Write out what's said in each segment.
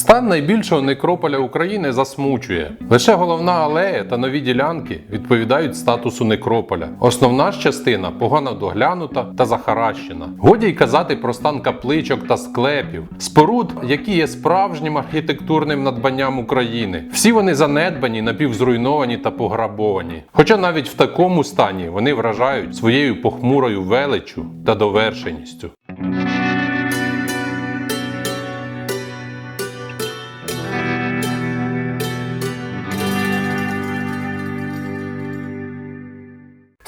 Стан найбільшого некрополя України засмучує. Лише головна алея та нові ділянки відповідають статусу некрополя. Основна ж частина погано доглянута та захаращена. Годі й казати про стан капличок та склепів, споруд, які є справжнім архітектурним надбанням України. Всі вони занедбані, напівзруйновані та пограбовані. Хоча навіть в такому стані вони вражають своєю похмурою величчю та довершеністю.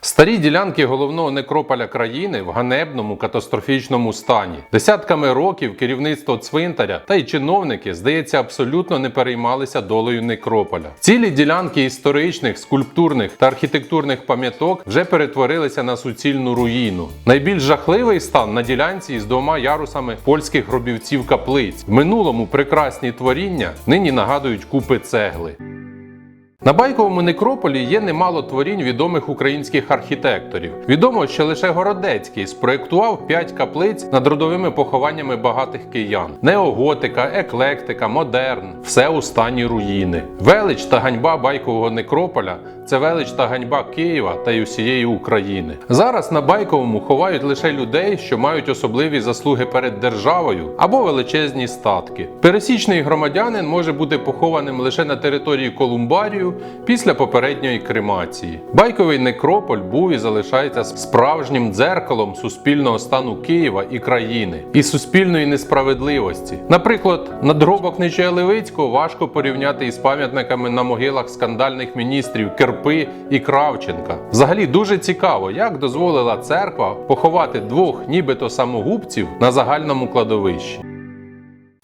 Старі ділянки головного некрополя країни в ганебному катастрофічному стані. Десятками років керівництво цвинтаря та й чиновники, здається, абсолютно не переймалися долею некрополя. Цілі ділянки історичних, скульптурних та архітектурних пам'яток вже перетворилися на суцільну руїну. Найбільш жахливий стан на ділянці із двома ярусами польських гробівців каплиць. В минулому прекрасні творіння нині нагадують купи цегли. На байковому некрополі є немало творінь відомих українських архітекторів. Відомо, що лише Городецький спроєктував п'ять каплиць над родовими похованнями багатих киян: неоготика, еклектика, модерн, все у стані руїни. Велич та ганьба байкового некрополя це велич та ганьба Києва та й усієї України. Зараз на байковому ховають лише людей, що мають особливі заслуги перед державою або величезні статки. Пересічний громадянин може бути похованим лише на території Колумбарію після попередньої кремації. Байковий некрополь був і залишається справжнім дзеркалом суспільного стану Києва і країни і суспільної несправедливості. Наприклад, надгробок Нечая Левицького важко порівняти із пам'ятниками на могилах скандальних міністрів Керпи і Кравченка. Взагалі дуже цікаво, як дозволила церква поховати двох, нібито самогубців на загальному кладовищі.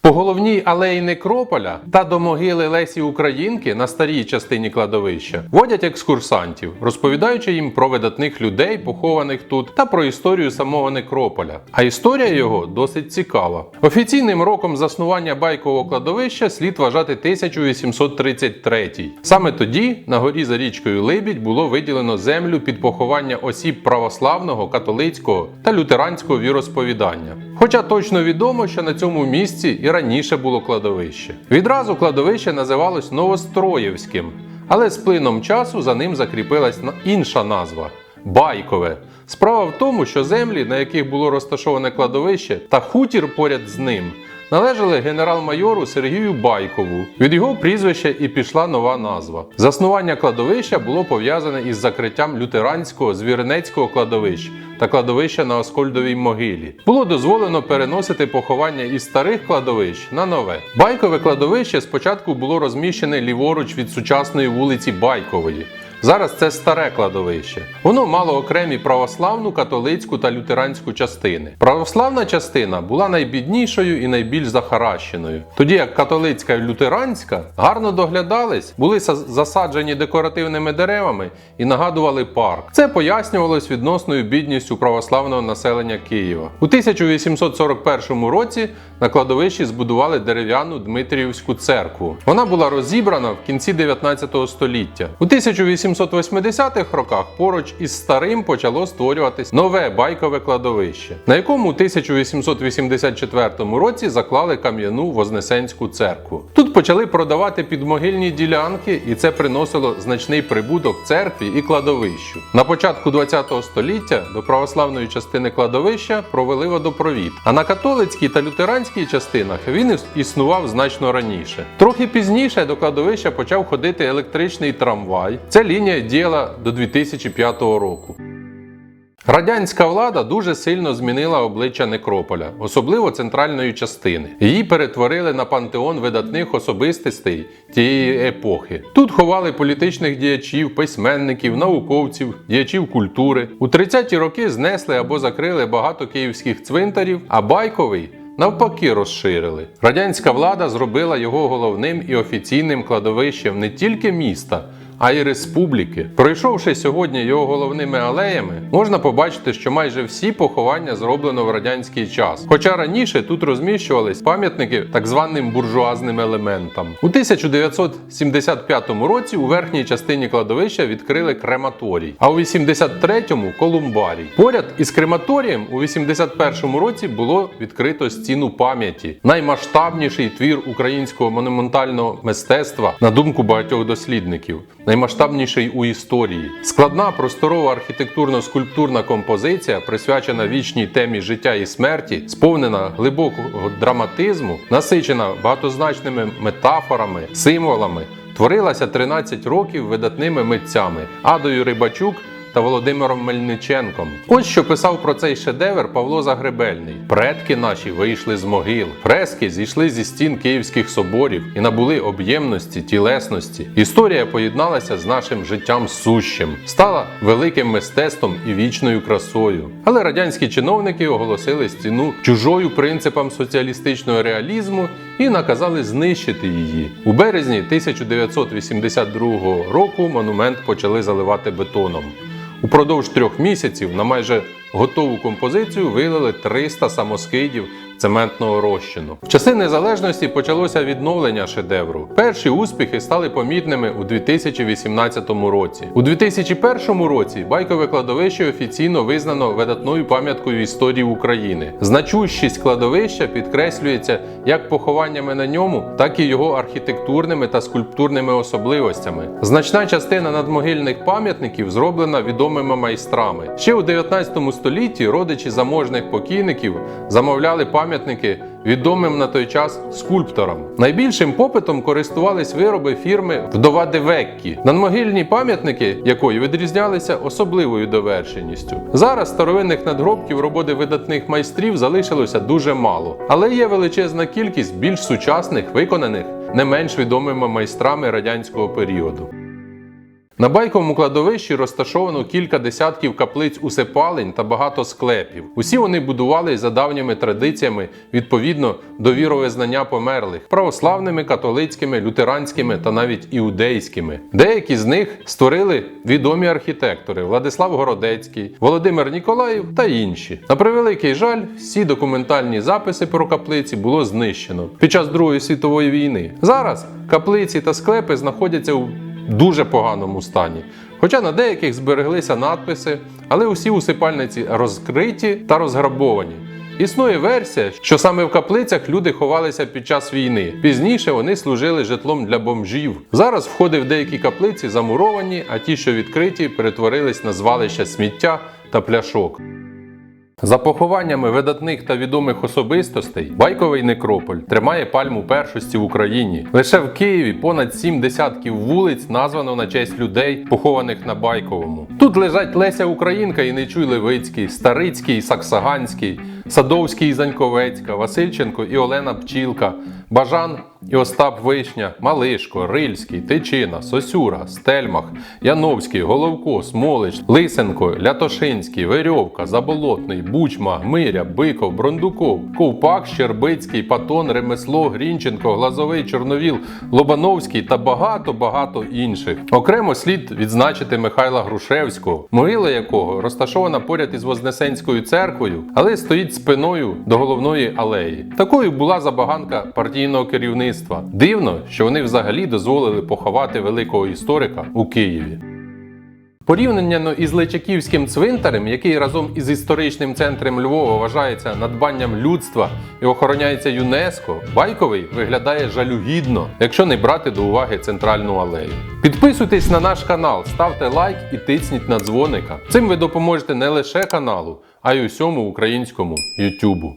По головній алеї Некрополя та до могили Лесі Українки на старій частині кладовища водять екскурсантів, розповідаючи їм про видатних людей, похованих тут, та про історію самого Некрополя. А історія його досить цікава. Офіційним роком заснування байкового кладовища слід вважати 1833. Саме тоді на горі за річкою Либідь було виділено землю під поховання осіб православного, католицького та лютеранського віросповідання. Хоча точно відомо, що на цьому місці і раніше було кладовище. Відразу кладовище називалось Новостроєвським, але з плином часу за ним закріпилась інша назва Байкове. Справа в тому, що землі, на яких було розташоване кладовище, та хутір поряд з ним. Належали генерал-майору Сергію Байкову. Від його прізвища і пішла нова назва. Заснування кладовища було пов'язане із закриттям лютеранського звіринецького кладовища та кладовища на Оскольдовій могилі. Було дозволено переносити поховання із старих кладовищ на нове. Байкове кладовище спочатку було розміщене ліворуч від сучасної вулиці Байкової. Зараз це старе кладовище. Воно мало окремі православну, католицьку та лютеранську частини. Православна частина була найбіднішою і найбільш захаращеною, тоді як католицька і лютеранська гарно доглядались, були засаджені декоративними деревами і нагадували парк. Це пояснювалось відносною бідністю православного населення Києва. У 1841 році на кладовищі збудували дерев'яну Дмитріївську церкву. Вона була розібрана в кінці 19 століття. У 1880-х роках поруч із старим почало створюватись нове байкове кладовище, на якому у 1884 році заклали кам'яну Вознесенську церкву. Тут почали продавати підмогильні ділянки, і це приносило значний прибуток церкві і кладовищу. На початку 20 століття до православної частини кладовища провели водопровід, а на католицькій та лютеранській частинах він існував значно раніше. Трохи пізніше до кладовища почав ходити електричний трамвай. Ця лінія діяла до 2005 року. Радянська влада дуже сильно змінила обличчя Некрополя, особливо центральної частини. Її перетворили на пантеон видатних особистостей тієї епохи. Тут ховали політичних діячів, письменників, науковців, діячів культури. У 30-ті роки знесли або закрили багато київських цвинтарів, а байковий. Навпаки, розширили. Радянська влада зробила його головним і офіційним кладовищем не тільки міста, а й республіки. Пройшовши сьогодні його головними алеями, можна побачити, що майже всі поховання зроблено в радянський час. Хоча раніше тут розміщувались пам'ятники так званим буржуазним елементам. У 1975 році у верхній частині кладовища відкрили крематорій, а у 83-му колумбарій. Поряд із крематорієм у 81-му році було відкрито стіну пам'яті, наймасштабніший твір українського монументального мистецтва, на думку багатьох дослідників, наймасштабніший у історії. Складна просторова архітектурно-скульптурна композиція, присвячена вічній темі життя і смерті, сповнена глибокого драматизму, насичена багатозначними метафорами, символами. Творилася 13 років видатними митцями Адою Рибачук та Володимиром Мельниченком. Ось що писав про цей шедевр Павло Загребельний: предки наші вийшли з могил, фрески зійшли зі стін київських соборів і набули об'ємності, тілесності. Історія поєдналася з нашим життям сущим, стала великим мистецтвом і вічною красою. Але радянські чиновники оголосили стіну чужою принципам соціалістичного реалізму і наказали знищити її. У березні 1982 року монумент почали заливати бетоном. Упродовж трьох місяців на майже готову композицію вилили 300 самоскидів цементного розчину. В часи незалежності почалося відновлення шедевру. Перші успіхи стали помітними у 2018 році. У 2001 році байкове кладовище офіційно визнано видатною пам'яткою історії України. Значущість кладовища підкреслюється як похованнями на ньому, так і його архітектурними та скульптурними особливостями. Значна частина надмогильних пам'ятників зроблена відомими майстрами. Ще у 19 столітті родичі заможних покійників замовляли пам'ятники відомим на той час скульпторам. Найбільшим попитом користувались вироби фірми Вдова Девеккі, надмогильні пам'ятники якої відрізнялися особливою довершеністю. Зараз старовинних надгробків роботи видатних майстрів залишилося дуже мало, але є величезна кількість більш сучасних, виконаних не менш відомими майстрами радянського періоду. На байковому кладовищі розташовано кілька десятків каплиць усипалень та багато склепів. Усі вони будували за давніми традиціями відповідно до віровизнання померлих православними, католицькими, лютеранськими та навіть іудейськими. Деякі з них створили відомі архітектори Владислав Городецький, Володимир Ніколаєв та інші. На превеликий жаль, всі документальні записи про каплиці було знищено під час Другої світової війни. Зараз каплиці та склепи знаходяться у дуже поганому стані. Хоча на деяких збереглися надписи, але усі усипальниці розкриті та розграбовані. Існує версія, що саме в каплицях люди ховалися під час війни. Пізніше вони служили житлом для бомжів. Зараз входи в деякі каплиці замуровані, а ті, що відкриті, перетворились на звалища сміття та пляшок. За похованнями видатних та відомих особистостей, байковий некрополь тримає пальму першості в Україні. Лише в Києві понад сім десятків вулиць названо на честь людей, похованих на байковому. Тут лежать Леся Українка і Нечуй Левицький, Старицький Саксаганський, Садовський і Заньковецька, Васильченко і Олена Пчілка, Бажан і Остап Вишня, Малишко, Рильський, Тичина, Сосюра, Стельмах, Яновський, Головко, Смолич, Лисенко, Лятошинський, Верьовка, Заболотний, Бучма, Миря, Биков, Брондуков, Ковпак, Щербицький, Патон, Ремесло, Грінченко, Глазовий, Чорновіл, Лобановський та багато-багато інших. Окремо слід відзначити Михайла Грушевського, могила якого розташована поряд із Вознесенською церквою, але стоїть спиною до головної алеї. Такою була забаганка партійного керівництва. Дивно, що вони взагалі дозволили поховати великого історика у Києві. Порівняно із Личаківським цвинтарем, який разом із історичним центром Львова вважається надбанням людства і охороняється ЮНЕСКО, Байковий виглядає жалюгідно, якщо не брати до уваги центральну алею. Підписуйтесь на наш канал, ставте лайк і тисніть на дзвоника. Цим ви допоможете не лише каналу, а й усьому українському Ютубу.